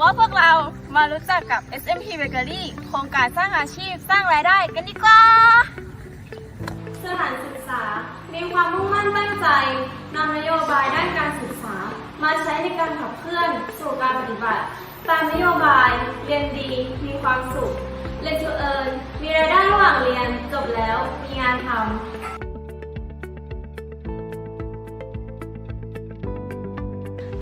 ว่าพวกเรามารู้จักกับ SMP Bakery โครงการสร้างอาชีพสร้างรายได้กันดีกว่า สถานศึกษา มีความมุ่งมั่นตั้งใจนำนโยบายด้านการศึกษา มาใช้ในการขับเคลื่อนสู่การปฏิบัติ ตามนโยบาย เรียนดี มีความสุขเรี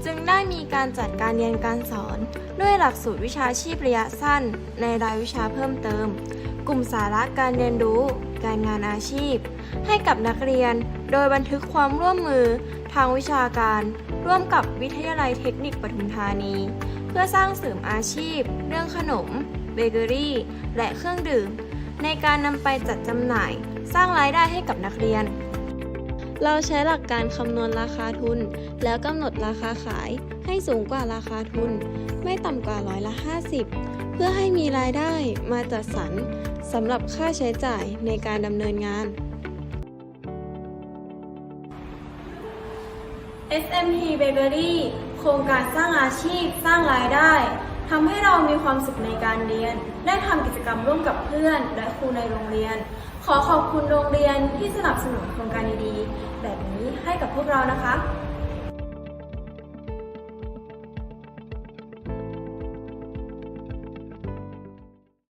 จึงได้มีการจัดการเรียนการสอน ด้วยหลักสูตรวิชาชีพระยะสั้น ในรายวิชาเพิ่มเติม กลุ่มสาระการเรียนรู้ การงานอาชีพ ให้กับนักเรียน โดยบันทึกความร่วมมือ ทางวิชาการ ร่วมกับวิทยาลัยเทคนิคปทุมธานี เพื่อสร้างเสริมอาชีพ เรื่องขนม เบเกอรี่ และเครื่องดื่ม ในการนำไปจัดจำหน่าย สร้างรายได้ให้กับนักเรียน เราใช้หลักการคำนวณราคาทุน แล้วกำหนดราคาขายให้สูงกว่าราคาทุน ไม่ต่ำกว่าร้อยละ 50 เพื่อให้มีรายได้มาจัดสรรสำหรับค่าใช้จ่ายในการดำเนินงาน SMT Bakery โครงการสร้างอาชีพสร้างรายได้ ทำให้เรามีความสุขในการเรียน ได้ทำกิจกรรมร่วมกับเพื่อน และครูในโรงเรียน ขอขอบคุณโรงเรียนที่สนับสนุนโครงการดีๆ แบบนี้ให้กับพวกเรานะคะ